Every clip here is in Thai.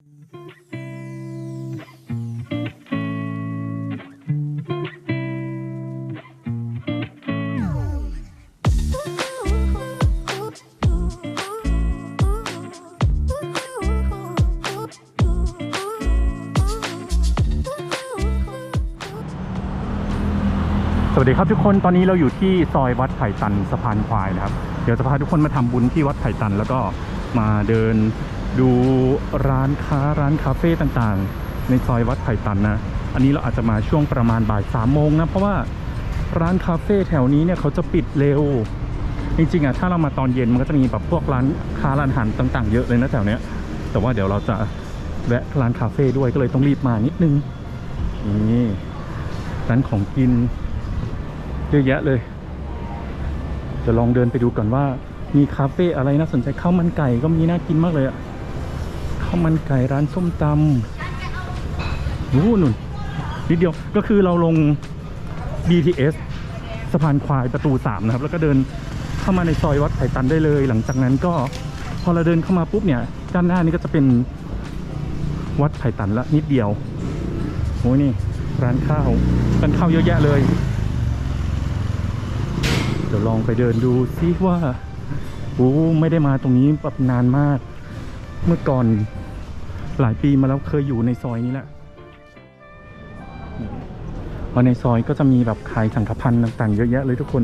สวัสดีครับทุกคนตอนนี้เราอยู่ที่ซอยวัดไผ่ตันสะพานควายนะครับ เดี๋ยวจะพาทุกคนมาทำบุญที่วัดไผ่ตัน แล้วก็มาเดิน ดูร้านค้าร้านคาเฟ่ต่างๆ ในซอยวัดไผ่ตันนะ อันนี้เราอาจจะมาช่วงประมาณบ่ายสามโมงนะ เพราะว่าร้านคาเฟ่แถวนี้เนี่ยเขาจะปิดเร็ว จริงๆอะถ้าเรามาตอนเย็นมันก็จะมีแบบพวกร้านค้าร้านอาหารต่าง ๆ เยอะเลยนะแถวเนี้ย แต่ว่าเดี๋ยวเราจะแวะร้านคาเฟ่ด้วยก็เลยต้องรีบมานิดนึงนี่ร้านของกินเยอะแยะเลยจะลองเดินไปดูก่อนว่ามีคาเฟ่อะไรน่าสนใจข้าวมันไก่ก็มีน่ากินมากเลยอะ ข้าวมันไก่ร้านส้มตำนู่นนู่นนิดเดียวก็คือเราลง BTS สะพานควายประตูสามนะครับ แล้วก็เดินเข้ามาในซอยวัดไผ่ตันได้เลย หลังจากนั้นก็พอเราเดินเข้ามาปุ๊บเนี่ย ด้านหน้านี่ก็จะเป็นวัดไผ่ตันละนิดเดียวโอ้ยนี่ร้านข้าวร้านข้าวเยอะแยะเลย เดี๋ยวลองไปเดินดูซิว่าโอ้ไม่ได้มาตรงนี้แบบนานมาก เมื่อก่อน หลายปีมาแล้วเคยอยู่ในซอยนี้แหละพอในซอยก็จะมีแบบขายสังฆพันธ์ต่างๆ เยอะแยะเลยทุกคน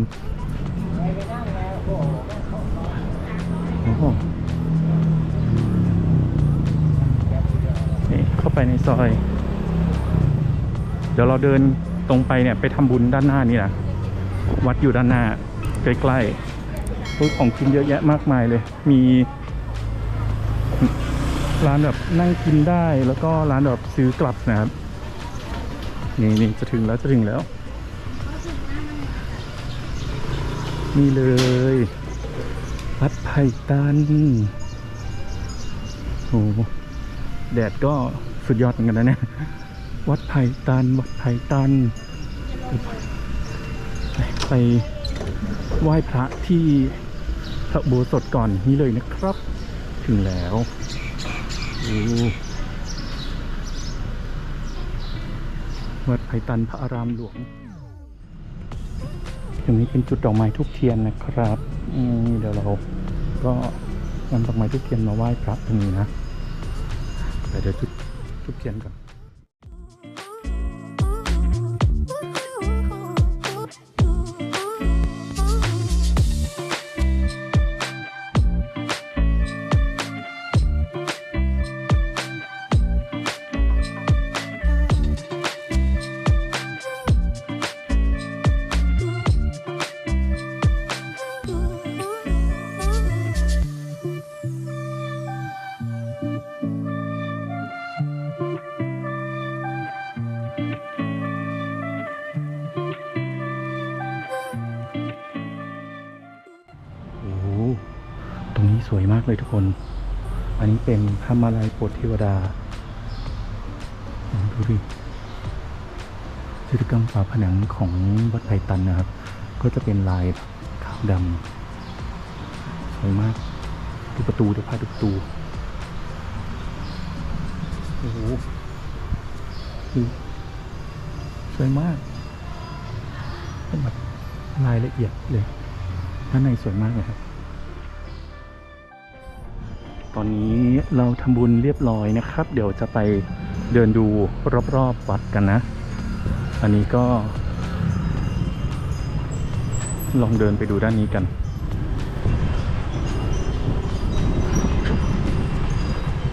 โอ้โหเข้าไปในซอย เดี๋ยวเราเดินตรงไปเนี่ยไปทำบุญด้านหน้านี่นะวัดอยู่ด้านหน้าใกล้ๆของกินเยอะแยะมากมายเลย มี ร้านแบบนั่งกินได้แล้วก็ร้านแบบซื้อกลับนะครับ นี่นี่จะถึงแล้วจะถึงแล้ว นี่เลยวัดไผ่ตันโอ้โหแดดก็สุดยอดเหมือนกันนะเนี่ย วัดไผ่ตัน วัดไผ่ตัน ไปไหว้พระที่พระโบสถก่อนนี้เลยนะครับ ถึงแล้ว วัดไผ่ตันพระอารามหลวงตรงนี้เป็นจุดดอกไม้ทุกเทียนนะครับอืมเดี๋ยวเราก็นำดอกไม้ทุกเทียนมาไหว้พระตรงนี้นะแต่เดี๋ยวจุดทุกเทียนก่อน วยมากเลยทุกคน อันนี้เป็นพระมาลัยโปรดเทวดา ดูดิจิตรกรรมฝาผนังของวัดไผ่ตันนะครับ ก็จะเป็นลายขาวดำสวยมาก ดูประตูเดี๋ยวพาดูประตู โอ้โหดูสวยมากเป็นแบบรายละเอียดเลยด้านในสวยมากเลยครับ อนนี้เราทำบุญเรียบร้อยนะครับ เดี๋ยวจะไปเดินดูรอบๆวัดกันนะ อันนี้ก็ ลองเดินไปดูด้านนี้กัน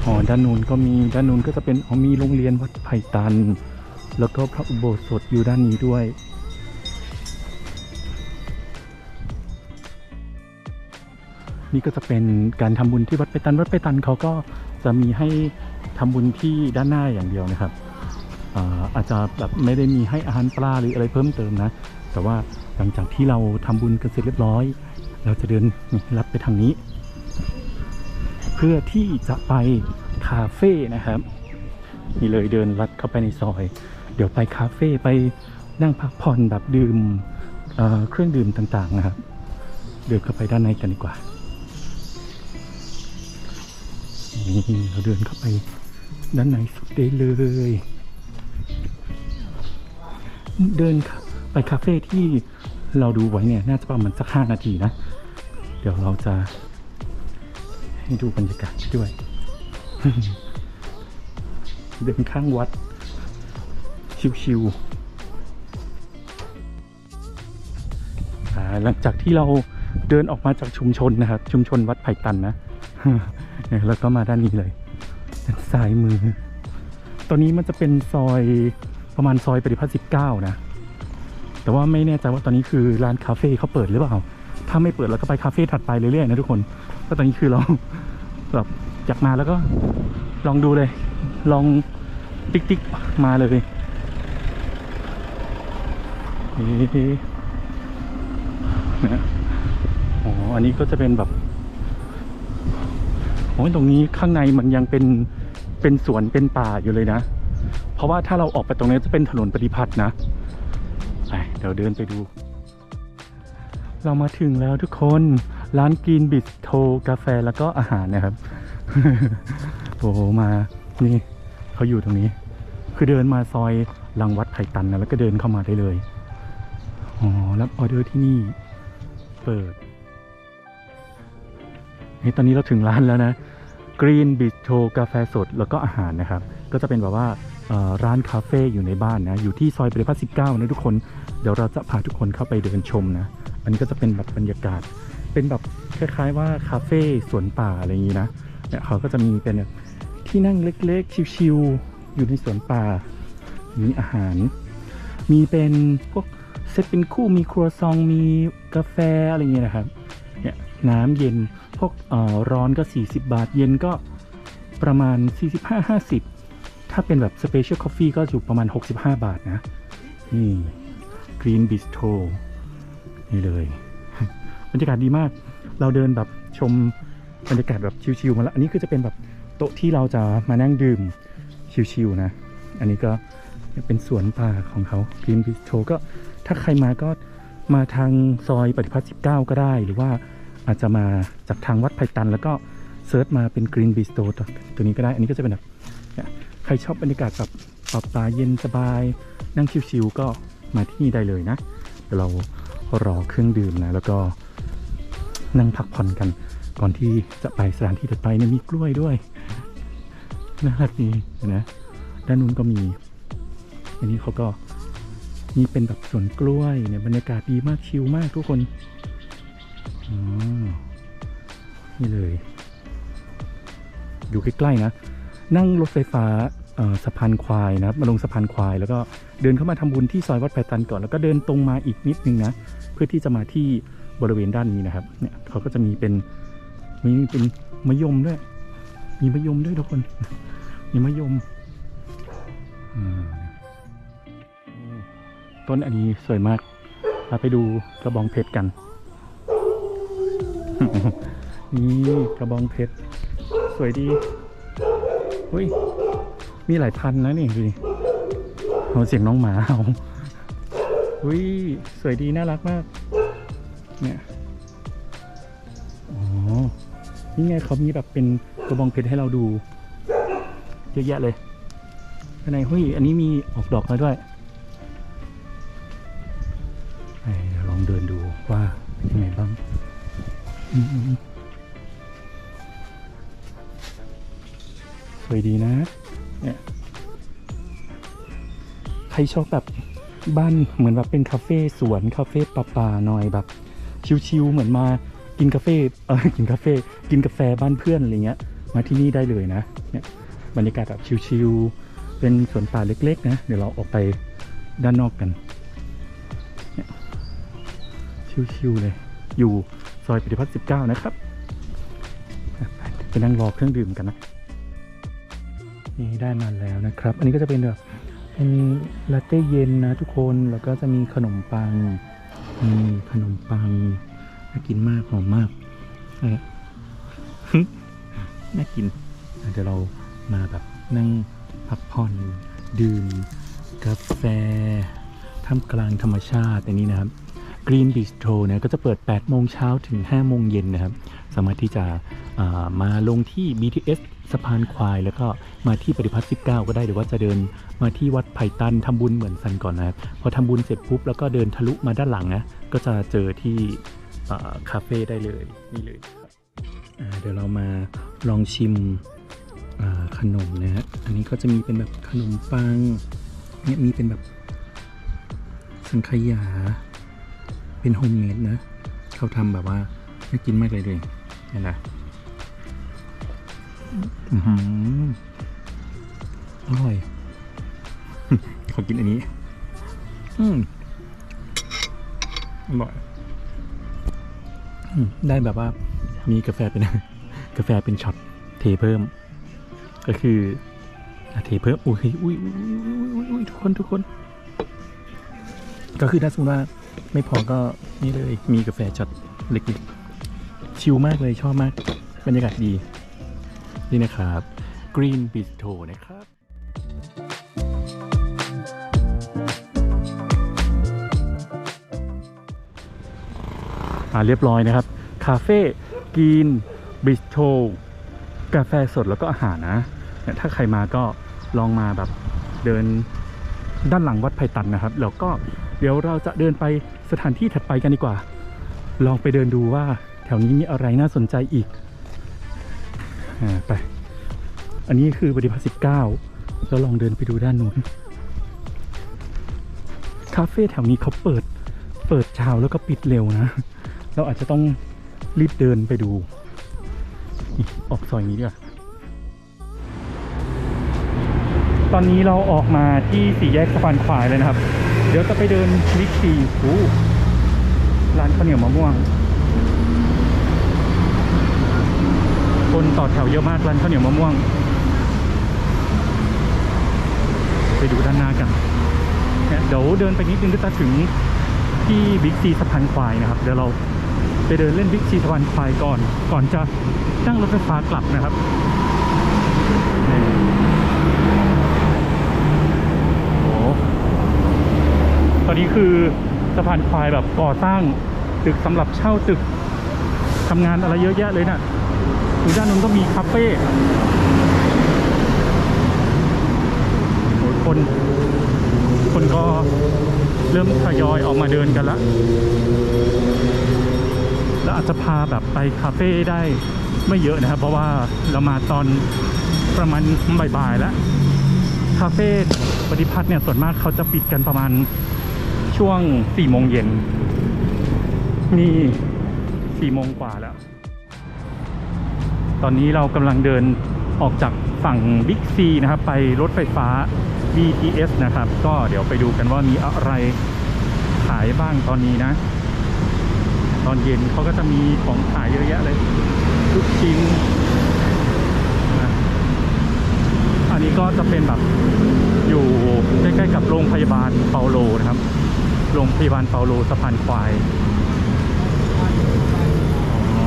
อ๋อ ด้านนู้นก็มี ด้านนู้นก็จะเป็น อ๋อ มีโรงเรียนวัดไผ่ตัน แล้วก็พระอุโบสถอยู่ด้านนี้ด้วย นี่ก็จะเป็นการทำบุญที่วัดไปตันวัดไปตันเขาก็จะมีให้ทำบุญที่ด้านหน้าอย่างเดียวนะครับอ่าอาจจะแบบไม่ได้มีให้อาหารปลาหรืออะไรเพิ่มเติมนะ แต่ว่าหลังจากที่เราทำบุญกันเสร็จเรียบร้อย เราจะเดินนี่ลัดไปทางนี้ เพื่อที่จะไปคาเฟ่นะครับนี่เลยเดินลัดเข้าไปในซอย เดี๋ยวไปคาเฟ่ไปนั่งพักผ่อนแบบดื่มเเครื่องดื่มต่างๆนะครับ เดินเข้าไปด้านในกันดีกว่า นี่เราเดินเข้าไปด้านในสุดได้เลย เดินไปคาเฟ่ที่เราดูไว้เนี่ย น่าจะประมาณสักห้านาทีนะ เดี๋ยวเราจะให้ดูบรรยากาศด้วย เดินข้างวัด ชิวๆหลังจากที่เราเดินออกมาจากชุมชนนะครับ ชุมชนวัดไผ่ตันนะ แล้วก็มาด้านนี้เลยด้านซ้ายมือ ตอนนี้มันจะเป็นซอยประมาณซอยปฏิพัฒน์สิบเก้านะ แต่ว่าไม่แน่ใจว่าตอนนี้คือร้านคาเฟ่เขาเปิดหรือเปล่า ถ้าไม่เปิดเราก็ไปคาเฟ่ถัดไปเรื่อยๆนะทุกคนก็ตอนนี้คือเราแบบอยากมาแล้วก็ลองดูเลย ลองติ๊กติ๊กๆมาเลยนี่นะอ๋อ อันนี้ก็จะเป็นแบบ โอ้ยตรงนี้ข้างในมันยังเป็นเป็นสวนเป็นป่าอยู่เลยนะ เพราะว่าถ้าเราออกไปตรงนี้จะเป็นถนนปฏิพัฒน์นะไปเดี๋ยวเดินไปดู เรามาถึงแล้วทุกคนร้านกินบิสโทกาแฟแล้วก็อาหารนะครับ โอ้โหมานี่เขาอยู่ตรงนี้ คือเดินมาซอยหลังวัดไผ่ตันนะแล้วก็เดินเข้ามาได้เลยอ๋อรับออเดอร์ที่นี่ เปิด นี่ตอนนี้เราถึงร้านแล้วนะ Green Bistro กาแฟสดแล้วก็อาหารนะครับ ก็จะเป็นแบบว่าร้านคาเฟ่อยู่ในบ้านนะ อยู่ที่ซอยปริพัฒน์19นะทุกคน เดี๋ยวเราจะพาทุกคนเข้าไปเดินชมนะ อันนี้ก็จะเป็นแบบบรรยากาศ เป็นแบบคล้ายๆว่าคาเฟ่สวนป่าอะไรอย่างนี้นะ เนี่ยเขาก็จะมีเป็นที่นั่งเล็กๆ ชิวๆ อยู่ในสวนป่า มีอาหาร มีเป็นพวกเซตเป็นคู่ มีครัวซอง มีกาแฟอะไรอย่างเงี้ยนะครับ เนี่ยน้ำเย็น พวกร้อนก็ 40 บาท เย็นก็ประมาณ 45-50 ถ้าเป็นแบบสเปเชียลคอฟฟี่ก็อยู่ประมาณ 65 บาทนะ นี่ Green Bistro นี่เลย บรรยากาศดีมาก เราเดินแบบชมบรรยากาศแบบชิวๆมาแล้ว อันนี้คือจะเป็นแบบโต๊ะที่เราจะมานั่งดื่มชิวๆนะ อันนี้ก็เป็นสวนป่าของเขา Green Bistro ก็ถ้าใครมาก็มาทางซอยปฏิพัฒน์19 ก็ได้หรือว่า อาจจะมาจากทางวัดไผ่ตัน แล้วก็เซิร์ชมาเป็น Green Bistro ตัวตัวนี้ก็ได้ อันนี้ก็จะเป็นแบบใครชอบบรรยากาศแบบปรับตาเย็นสบาย นั่งชิวๆก็มาที่นี่ได้เลยนะเดี๋ยวเรารอเครื่องดื่มนะ แล้วก็นั่งพักผ่อนกัน ก่อนที่จะไปสถานที่ถัดไปเนี่ยมีกล้วยด้วยน่ารักดีนะด้านนู้นก็มี อันนี้เขาก็นี่เป็นแบบสวนกล้วยเนี่ยบรรยากาศดีมากชิลมากทุกคน นี่เลย อยู่ใกล้ๆนะ นั่งรถไฟฟ้าสะพานควายนะครับมาลงสะพานควาย แล้วก็เดินเข้ามาทำบุญที่ซอยวัดไผ่ตันก่อน แล้วก็เดินตรงมาอีกนิดนึงนะ เพื่อที่จะมาที่บริเวณด้านนี้นะครับ เนี่ยเขาก็จะมีเป็นมีเป็นมะยมด้วย มีมะยมด้วยทุกคน มีมะยมอืมต้นอันนี้สวยมากเราไปดูกระบองเพชรกัน นี่กระบองเพชร สวยดีเฮ้ย มีหลายพันนะนี่ดูดิเอาเสียงน้องหมาเอาอุ้ย สวยดี น่ารักมาก เนี่ยอ๋อนี่ไงเขามีแบบเป็นกระบองเพชรให้เราดู เยอะแยะเลยภายในเฮ้ย อันนี้มีออกดอกแล้วด้วย วยดีนะเนี่ยใครชอบแบบบ้านเหมือนแบบเป็นคาเฟ่สวนคาเฟ่ป่าๆหน่อยแบบ ชิวๆเหมือนมากินกาแฟเออกินกาแฟกินกาแฟบ้านเพื่อนอะไรเงี้ย มาที่นี่ได้เลยนะเนี่ยบรรยากาศแบบชิวๆเป็นสวนป่าเล็กๆนะเดี๋ยวเราออกไปด้านนอกกันเนี่ยชิวๆเลย อยู่ซอยปฏิพัฒน์19 นะครับไปนั่งรอเครื่องดื่มกันนะ นี่ได้มาแล้วนะครับ อันนี้ก็จะเป็นแบบเป็นลาเต้เย็นนะทุกคนแล้วก็จะมีขนมปังนี่ขนมปังน่ากินมากหอมมากน่ากินเดี๋ยวเรามาแบบนั่งพักผ่อนดื่มกาแฟท่ามกลางธรรมชาติอันนี้นะครับ Green Bistro เนี่ยก็จะเปิด 8 โมงเช้าถึง 5 โมงเย็นนะครับ สามารถที่จะ มาลงที่ BTS สะพานควาย แล้วก็มาที่ปฏิพัฒน์19 ก็ได้หรือว่าจะเดินมาที่วัดไผ่ตันทำบุญเหมือนกันก่อนนะครับพอทำบุญเสร็จปุ๊บแล้วก็เดินทะลุมาด้านหลังนะก็จะเจอที่คาเฟ่ได้เลยนี่เลยเดี๋ยวเรามาลองชิมขนมนะฮะอันนี้ก็จะมีเป็นแบบขนมปังเนี่ยมีเป็นแบบสังขยา เป็นโฮมเมดนะ เขาทำแบบว่าน่ากินมากเลยเลยเห็นไหม อร่อย ขอกินอันนี้ อืมอร่อยอได้แบบว่ามีกาแฟเป็นกาแฟเป็นช็อตเทเพิ่ม ก็คืออะเทเพิ่มอุ้ยอุ้ยอุ้ยอุ้ยอุ้ยทุกคนทุกคน ก็คือถ้าสมมติว่าไม่พอก็นี่เลยมีกาแฟช็อตเล็กๆชิลมากเลยชอบมาก บรรยากาศดี นี่นะครับ Green Bistro นะครับอ่าเรียบร้อยนะครับ คาเฟ่กินบิสโ o กาแฟสดแล้วก็อาหารนะเนี่ยถ้าใครมาก็ลองมาแบบเดินด้านหลังวัดไผ่ตันนะครับ แล้วก็เดี๋ยวเราจะเดินไปสถานที่ถัดไปกันดีกว่า ลองไปเดินดูว่าแถวนี้มีอะไรน่าสนใจอีก อ่าไป อันนี้คือปฏิพัฒน์สิบเก้าแล้วลองเดินไปดูด้านนู้นคาเฟ่แถวนี้เขาเปิด เปิดเช้าแล้วก็ปิดเร็วนะ เราอาจจะต้องรีบเดินไปดูออกซอยนี้ดีกว่าตอนนี้เราออกมาที่สี่แยกสะพานควายเลยนะครับ เดี๋ยวจะไปเดินวิกซีโอ้ร้านข้าวเหนียวมะม่วง คนต่อแถวเยอะมากร้านข้าวเหนียวมะม่วง ไปดูด้านหน้ากันเนี่ยเดี๋ยวเดินไปนิดนึงก็จะถึงที่บิ๊กซีสะพานควายนะครับ เดี๋ยวเราไปเดินเล่นบิ๊กซีสะพานควายก่อน ก่อนจะนั่งรถไฟฟ้ากลับนะครับโอ้ตอนนี้คือสะพานควายแบบก่อสร้างตึกสำหรับเช่าตึกทำงานอะไรเยอะแยะเลยนะ่ะ ดูด้านนู้นก็มีคาเฟ่โอ้คน คนก็เริ่มทยอยออกมาเดินกันแล้วแล้วอาจจะพาแบบไปคาเฟ่ได้ไม่เยอะนะครับ เพราะว่าเรามาตอนประมาณบ่ายๆแล้วคาเฟ่ปฏิพัฒน์เนี่ยส่วนมากเขาจะปิดกันประมาณช่วงสี่โมงเย็นนี่สี่โมงกว่าแล้ว ตอนนี้เรากำลังเดินออกจากฝั่งบิ๊กซีนะครับ ไปรถไฟฟ้า BTS นะครับ ก็เดี๋ยวไปดูกันว่ามีอะไรขายบ้างตอนนี้นะ ตอนเย็นเขาก็จะมีของขายเยอะแยะเลยลูกชิ้นอันนี้ก็จะเป็นแบบอยู่ใกล้ๆกับโรงพยาบาลเปาโลนะครับ โรงพยาบาลเปาโลสะพานควายอ๋อ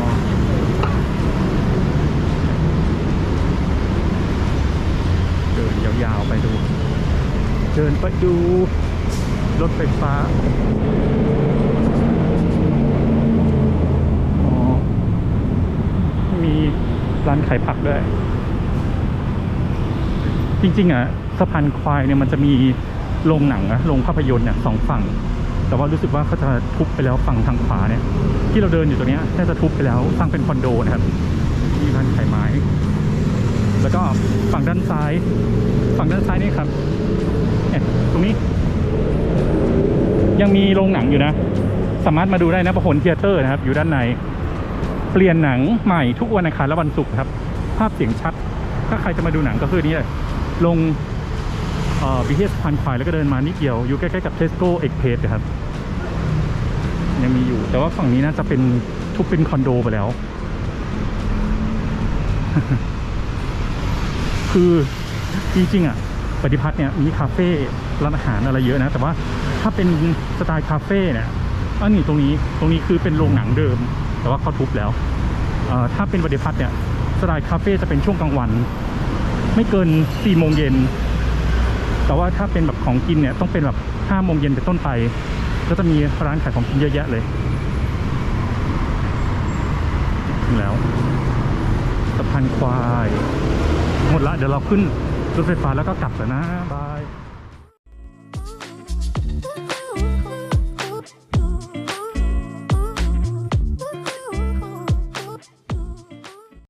เดินยาวๆไปดู เดิน ไปดูรถไฟฟ้าอ๋อมีร้านขายผักด้วย จริง ๆอะสะพานควายเนี่ยมันจะมีโรงหนังนะโรงภาพยนตร์เนี่ยสองฝั่ง แต่ว่ารู้สึกว่าเขาจะทุบไปแล้วฝั่งทางขวาเนี่ย ที่เราเดินอยู่ตรงนี้น่าจะทุบไปแล้วสร้างเป็นคอนโดนะครับมีร้านขายไม้ แล้วก็ฝั่งด้านซ้าย ฝั่งด้านซ้ายนี่ครับ ตรงนี้ ยังมีโรงหนังอยู่นะ สามารถมาดูได้นะประหลเทเตอร์นะครับ อยู่ด้านใน เปลี่ยนหนังใหม่ทุกวันอังคารและวันศุกร์ครับ ภาพเสียงชัด ถ้าใครจะมาดูหนังก็คือนี่เลยลงบีเทสพันควายแล้วก็เดินมานิดเดียว อยู่ใกล้ๆกับเทสโก้เอ็กเพสครับ ยังมีอยู่ แต่ว่าฝั่งนี้น่าจะเป็นทุบเป็นคอนโดไปแล้ว คือจริงๆอะ ปฏิพัฒน์เนี่ยมีคาเฟ่ ร้านอาหารอะไรเยอะนะ แต่ว่าถ้าเป็นสไตล์คาเฟ่เนี่ยอันนี้ตรงนี้ตรงนี้คือเป็นโรงหนังเดิม แต่ว่าเขาทุบแล้วถ้าเป็นปฏิพัฒน์เนี่ยสไตล์คาเฟ่จะเป็นช่วงกลางวัน ไม่เกิน4โมงเย็นแต่ว่าถ้าเป็นแบบของกินเนี่ยต้องเป็นแบบ5โมงเย็นเป็นต้นไป ก็จะมีร้านขายของกินเยอะแยะเลยถึงแล้วสะพานควาย หมดละเดี๋ยวเราขึ้นรถไฟฟ้าแล้วก็กลับแล้วนะบาย